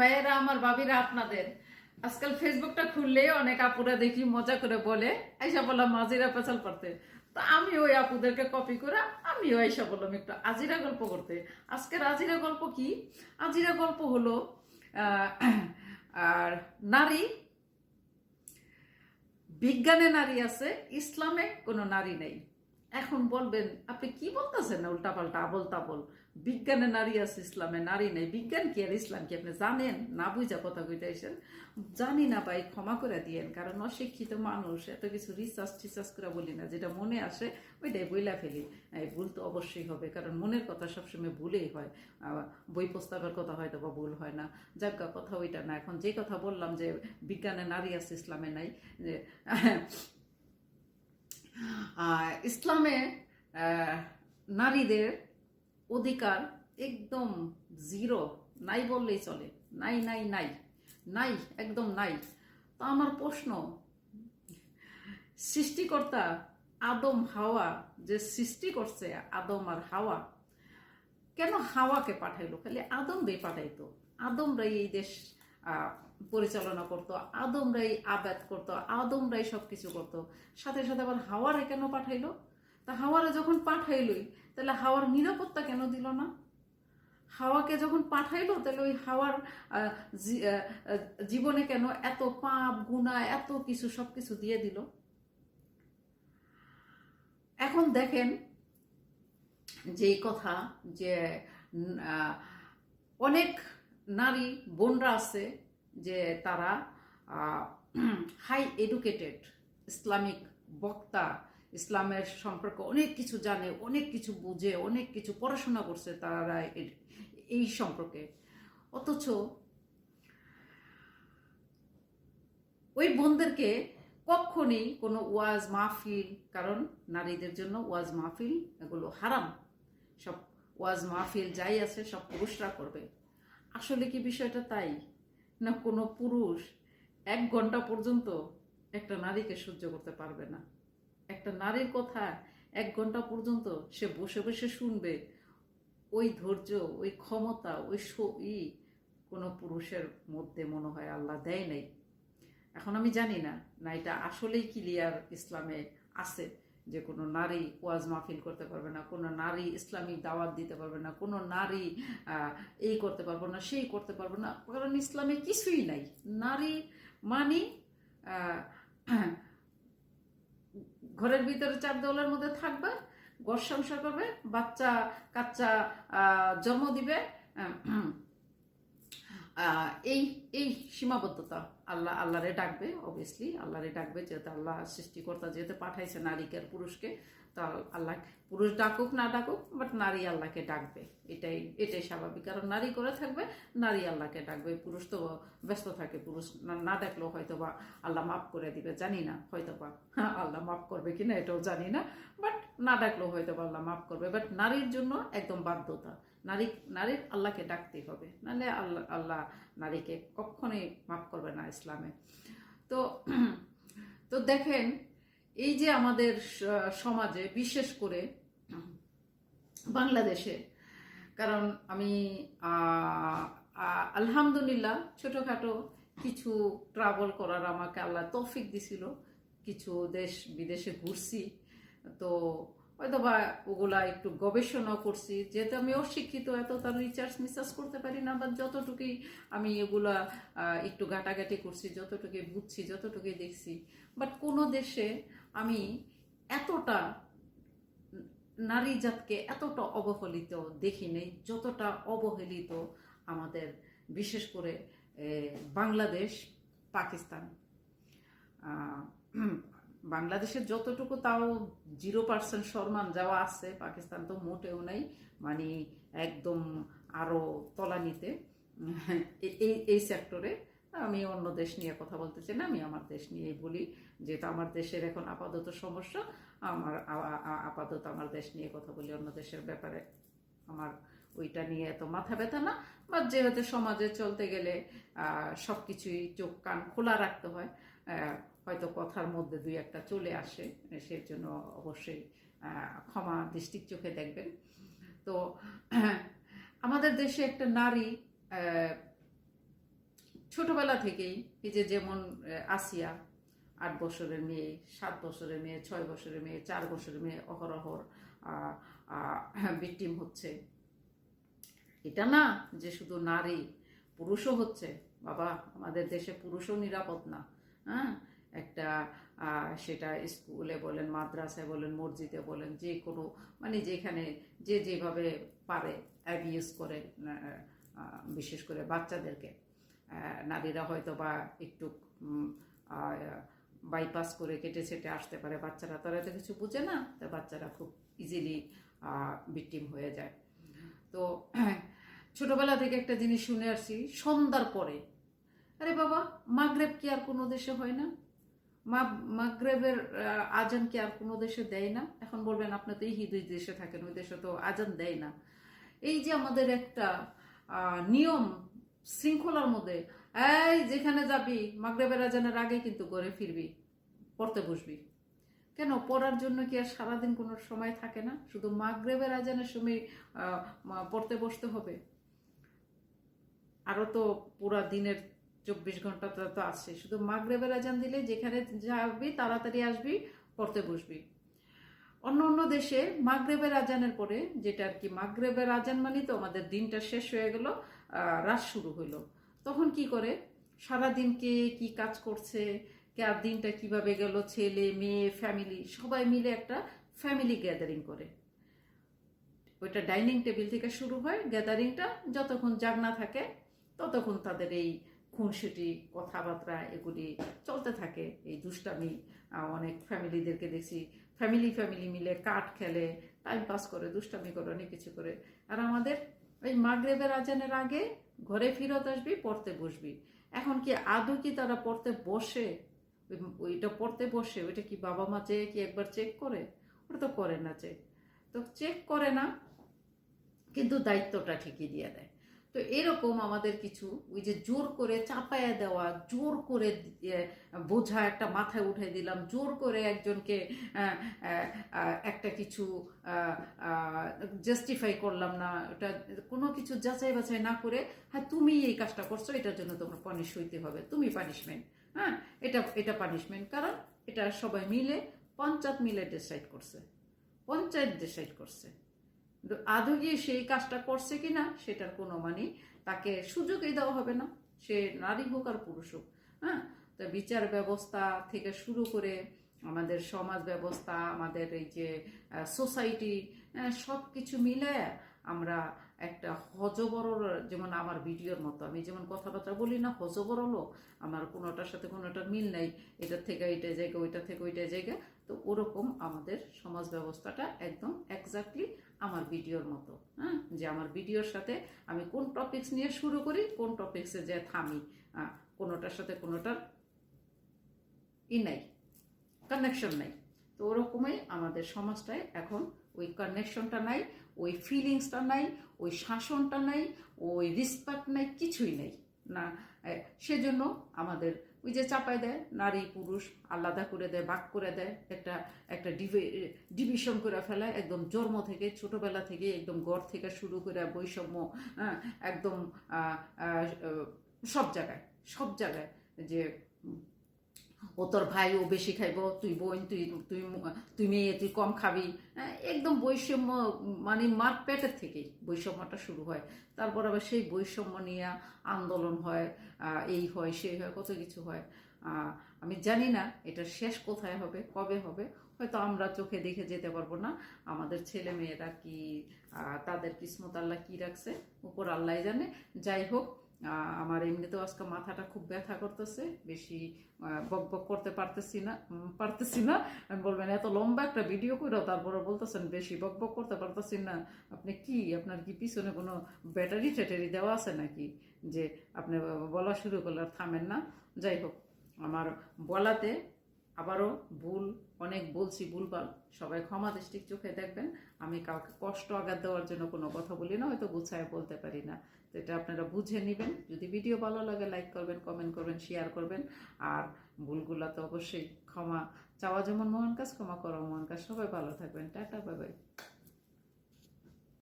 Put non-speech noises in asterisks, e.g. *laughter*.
ভাইয়েরা, আমার ভাবিরা, আপনাদের। আজকাল ফেসবুকটা খুললে অনেক আপুরা দেখি মজা করে বলে, আইসা বললাম আজিরা পেছাল করতে। তো আমি ওই আপুদেরকে কপি করে আমিও আইসা বললাম একটু আজিরা গল্প করতে। আজকের আজিরা গল্প কি? আজিরা গল্প হলো আর নারী, বিজ্ঞানে নারী আছে, ইসলামে কোনো নারী নেই। এখন বলবেন, আপনি কি বলতেছেন উল্টাপাল্টা আবল তাবল বিজ্ঞানে নারী আছে, ইসলামে নারী নেই। বিজ্ঞান কি আর ইসলাম কি? আপনি জানেন? না বুঝা কথা কইতেছেন জানি না ভাই, ক্ষমা করে দিয়েন, কারণ অশিক্ষিত মানুষ, এত কিছু রিসার্চ টিসার্চ করে বলি না, যেটা মনে আসে, ওইটাই বইলা ফেলি। ভুল তো অবশ্যই হবে, কারণ মনের কথা সবসময় ভুলেই হয়। বই প্রস্তাবের কথা হয়তো বা ভুল হয় না। যাজ্ঞা কথা ওইটা না। এখন যে কথা বললাম যে বিজ্ঞানে নারী আছে, ইসলামে নাই, যে ইসলামে নারীদের অধিকার একদম জিরো, নাই বললেই চলে, নাই নাই নাই নাই, একদম নাই। তো আমার প্রশ্ন, সৃষ্টিকর্তা আদম হাওয়া যে সৃষ্টি করছে আদম আর হাওয়া, কেন হাওয়াকে পাঠাইলো? খালি আদম রে পাঠাইতো। আদমরাই এই দেশ পরিচালনা করতো, আদমরাই আবাদ করতো, আদমরাই সব কিছু করতো। সাথে সাথে আবার হাওয়ারে কেন পাঠাইলো? তা হাওয়ারে যখন পাঠাইলই, তাহলে হাওয়ার নিরাপত্তা কেন দিল না? হাওয়াকে যখন পাঠাইলো, তাহলে ওই হাওয়ার জীবনে কেন এত পাপ গুণা এত কিছু সব কিছু দিয়ে দিল? এখন দেখেন যেই কথা যে অনেক নারী, বোনরা আছে যে তারা হাই এডুকেটেড ইসলামিক বক্তা, ইসলামের সম্পর্কে অনেক কিছু জানে, অনেক কিছু বুঝে, অনেক কিছু পড়াশোনা করছে তারা এই সম্পর্কে। অথচ ওই বোনদেরকে কখনই কোনো ওয়াজ মাহফিল, কারণ নারীদের জন্য ওয়াজ মাহফিল এগুলো হারাম। সব ওয়াজ মাহফিল যাই আছে, সব পুরুষরা করবে। আসলে কি বিষয়টা তাই? না কোনো পুরুষ এক ঘণ্টা পর্যন্ত একটা নারীকে সহ্য করতে পারবে না। একটা নারীর কথা এক ঘণ্টা পর্যন্ত সে বসে বসে শুনবে। ওই ধৈর্য, ওই ক্ষমতা, ওই ই কোনো পুরুষের মধ্যে মনে হয় আল্লাহ দেয় নাই। এখন আমি জানি না না এটা আসলেই ক্লিয়ার ইসলামে আছে। যে কোনো নারী ওয়াজ মাহফিল করতে পারবে না, কোনো নারী ইসলামিক দাওয়াত দিতে পারবে না, কোনো নারী এই করতে পারব না, সেই করতে পারব না। কারণ ইসলামে কিছুই নাই। নারী মানি ঘরের ভিতরে চার দেওয়ালের মধ্যে থাকবে, ঘর সংসার করবে, বাচ্চা কাচ্চা জন্ম দিবে এই এই সীমাবদ্ধতা। আল্লাহ, আল্লাহরে ডাকবে অবভিয়াসলি আল্লাহরে ডাকবে, যেহেতু আল্লাহ সৃষ্টিকর্তা, যেহেতু পাঠাইছে নারীকে আর পুরুষকে, তা আল্লাহ, পুরুষ ডাকুক, না ডাকুক বাট নারী আল্লাহকে ডাকবে। এটাই এটাই স্বাভাবিক। কারণ নারী করে থাকবে, নারী আল্লাহকে ডাকবে। পুরুষ তো ব্যস্ত থাকে, পুরুষ না- ডাকলেও হয়তো বা আল্লাহ মাফ করে দিবে, জানি না হয়তো বা আল্লাহ মাফ করবে কিনা এটাও জানি না বাট না ডাকলেও হয়তো বা আল্লাহ মাফ করবে। বাট নারীর জন্য একদম বাধ্যতা। নারী, নারীর আল্লাহকে ডাকতেই হবে। নাহলে আল্লাহ আল্লাহ নারীকে কখনোই মাফ করবে না ইসলামে। তো তো দেখেন, এই যে আমাদের সমাজে, বিশেষ করে বাংলাদেশে, কারণ আমি আলহামদুলিল্লাহ ছোটোখাটো কিছু ট্রাভেল করার আমাকে আল্লাহ তৌফিক দিছিল, কিছু দেশ বিদেশে ঘুরছি। তো হয়তো বা ওগুলা একটু গবেষণা করছি, যেহেতু আমি অশিক্ষিত, এত তার রিচার্জ মিসার্চ করতে পারি না বা যতটুকুই আমি এগুলা একটু ঘাটাঘাটি করছি, যতটুকুই বুঝছি, যতটুকুই দেখছি বাট কোনো দেশে আমি এতটা নারী জাতকে এতটা অবহেলিত দেখি নেই, যতটা অবহেলিত আমাদের, বিশেষ করে বাংলাদেশ, পাকিস্তান। বাংলাদেশের যতটুকু তাও জিরো পার্সেন্ট সম্মান যাওয়া আছে, পাকিস্তান তো মোটেও নাই মানে একদম আরও তলানিতে। এই এই সেক্টরে আমি অন্য দেশ নিয়ে কথা বলতে চাই না, আমি আমার দেশ নিয়েই বলি, যেহেতু আমার দেশের এখন আপাতত সমস্যা, আমার আপাতত আমার দেশ নিয়ে কথা বলি অন্য দেশের ব্যাপারে। আমার ওইটা নিয়ে এত মাথা ব্যথা না বা যেহেতু সমাজে চলতে গেলে সব কিছুই চোখ কান খোলা রাখতে হয় হয়তো কথার মধ্যে দুই একটা চলে আসে সেই জন্য অবশ্যই ক্ষমা দৃষ্টির চোখে দেখবেন। তো, আমাদের দেশে একটা নারী ছোটবেলা থেকেই এই যে যেমন আসিয়া আট বছরের মেয়ে, সাত বছরের মেয়ে, ছয় বছরের মেয়ে, চার বছরের মেয়ে অহরহর ভিকটিম হচ্ছে। এটা না যে শুধু নারী, পুরুষও হচ্ছে। বাবা, আমাদের দেশে পুরুষও নিরাপদ না হ্যাঁ? একটা সেটা স্কুলে বলেন, মাদ্রাসায় বলেন, মসজিদে বলেন, যে কোনো মানে যেখানে যে যেভাবে পারে অ্যাবিউজ করে বিশেষ করে বাচ্চাদেরকে। নারীরা হয়তো বা একটু বাইপাস করে কেটে ছেটে আসতে পারে, বাচ্চারা তারা তো কিছু বুঝে না, তা বাচ্চারা খুব ইজিলি ভিকটিম হয়ে যায়। তো *clears throat* ছোটবেলা থেকে একটা জিনিস শুনে আসছি, সন্ধ্যার পরে, আরে বাবা, মাগরেব কি আর কোনো দেশে হয় না? মাগরেবের আজান কি আর কোনো দেশে দেয় না? এখন বলবেন আপনি তো এই হিদুই দেশে থাকেন, ওই দেশে তো আজান দেয় না। এই যে আমাদের একটা নিয়ম, শৃঙ্খলার মধ্যে, এই যেখানে যাবি, মাগরেবের আজানের আগে কিন্তু ঘরে ফিরবি, পড়তে বসবি। কেন? পড়ার জন্য কি আর সারাদিন কোনো সময় থাকে না? শুধু মাগরেবের আজানের সময় পড়তে বসতে হবে? আরও তো পুরা দিনের চব্বিশ ঘণ্টা তো আছে। শুধু মাগরেবের আজান দিলে যেখানে যাবি, তাড়াতাড়ি আসবি, পড়তে বসবি। অন্য অন্য দেশে মাগরেবের আজানের পরে যেটা আর কি মাগরেবের আজান মানে তো আমাদের দিনটা শেষ হয়ে গেল রাত শুরু হইল। তখন কি করে? সারাদিন কে কি কাজ করছে, কে আর দিনটা কীভাবে গেল, ছেলে, মেয়ে ফ্যামিলি সবাই মিলে একটা ফ্যামিলি গ্যাদারিং করে। ওইটা ডাইনিং টেবিল থেকে শুরু হয় গ্যাদারিংটা যতক্ষণ জাগনা থাকে, ততক্ষণ তাদের এই খুনসুটি কথাবার্তা এগুলি চলতে থাকে, এই দুষ্টামি অনেক ফ্যামিলিদেরকে দেখছি, ফ্যামিলি ফ্যামিলি মিলে কাঠ খেলে টাইম পাস করে, দুষ্টামি করে, অনেক কিছু করে। আর আমাদের ওই মাগরেবের আজানের আগে ঘরে ফিরত আসবি, পড়তে বসবি। এখন কি আদৌ কি তারা পড়তে বসে? ওইটা পড়তে বসে, ওইটা কি বাবা মা চেয়ে কি একবার চেক করে? ওটা তো করে না চেক তো চেক করে না, কিন্তু দায়িত্বটা ঠিকই দিয়ে দেয়। তো এরকম আমাদের কিছু ওই যে জোর করে চাপায়া দেওয়া, জোর করে বোঝা একটা মাথায় উঠে দিলাম, জোর করে একজনকে একটা কিছু জাস্টিফাই করলাম না, ওটা কোনো কিছু যাচাই বাছাই না করে হ্যাঁ তুমি এই কাজটা করছ, এটার জন্য তোমার পানিশ হইতে হবে, তুমি পানিশমেন্ট হ্যাঁ এটা এটা পানিশমেন্ট কারণ এটা সবাই মিলে পঞ্চায়েত মিলে ডিসাইড করছে, পঞ্চায়েত ডিসাইড করছে। আদৌ গিয়ে সেই কাজটা করছে কিনা সেটার কোনো মানে তাকে সুযোগই দেওয়া হবে না। সে নারী হোক আর পুরুষ হোক হ্যাঁ? তো বিচার ব্যবস্থা থেকে শুরু করে আমাদের সমাজ ব্যবস্থা, আমাদের এই যে সোসাইটি সব কিছু মিলে আমরা একটা হজবরল, যেমন আমার ভিডিওর মতো। আমি যেমন কথাবার্তা বলি না হজবর হজবরলও আমার কোনোটার সাথে কোনোটার মিল নাই। এটার থেকে এটা জায়গা ওইটা থেকে ওইটা জায়গা। তো ওরকম আমাদের সমাজ ব্যবস্থাটা একদম এক্স্যাক্টলি আমার ভিডিওর মতো হ্যাঁ? যে আমার ভিডিওর সাথে আমি কোন টপিকস নিয়ে শুরু করি, কোন টপিক্সে যে থামি কোনোটার সাথে কোনোটার ই নাই কানেকশন নাই। তো ওরকমই আমাদের সমাজটায় এখন ওই কানেকশনটা নাই, ওই ফিলিংসটা নাই, ওই শাসনটা নাই, ওই রেসপেক্ট নাই, কিছুই নেই। না সেজন্য আমাদের ওই যে চাপায় দেয়, নারী, পুরুষ, আলাদা করে দেয় বাক করে দেয়, একটা একটা ডিভিশন করে ফেলে, একদম জন্ম থেকে, ছোটবেলা থেকে, একদম গড় থেকে শুরু করে বৈষম্য একদম সব জায়গায় সব জায়গায় যে ও তোর ভাই ও বেশি খাইব তুই বোন তুই তুই তুই মেয়ে তুই কম খাবি। হ্যাঁ, একদম বৈষম্য মানে মার পেটের থেকেই বৈষম্যটা শুরু হয়। তারপর আবার সেই বৈষম্য নিয়ে আন্দোলন হয় এই হয় সেই হয় কত কিছু হয়। আমি জানি না এটা শেষ কোথায় হবে কবে হবে। হয়তো আমরা চোখে দেখে যেতে পারব না। আমাদের ছেলে মেয়েরা কি তাদের কিসমত আল্লাহ কি রাখছে উপর আল্লাহ জানে। যাই হোক আমার এমনিতেও আজকে মাথাটা খুব ব্যথা করতেছে, বেশি বক বক করতে পারতেছি না পারতেছি না। আমি বলবেন, এত লম্বা একটা ভিডিও করে তারপরে বলতেছেন বেশি বক বক করতে পারতেছি না। আপনি কি, আপনার কি পিছনে কোনো ব্যাটারি ট্যাটারি দেওয়া আছে নাকি? যে আপনি বলা শুরু করলে আর থামেন না। যাই হোক, আমার বলাতে আবারও ভুল অনেক বলছি ভুলভাল, সবাই ক্ষমা দৃষ্টির চোখে দেখবেন। আমি কাউকে কষ্ট আঘাত দেওয়ার জন্য কোনো কথা বলি না, হয়তো গুছায় বলতে পারি না। তো এটা আপনারা বুঝে নেবেন। যদি ভিডিও ভালো লাগে, লাইক করবেন, কমেন্ট করবেন, শেয়ার করবেন। আর ভুলগুলো তো অবশ্যই ক্ষমা চাওয়া যেমন মহান কাজ, ক্ষমা করা মহান কাজ। সবাই ভালো থাকবেন। Tata bye bye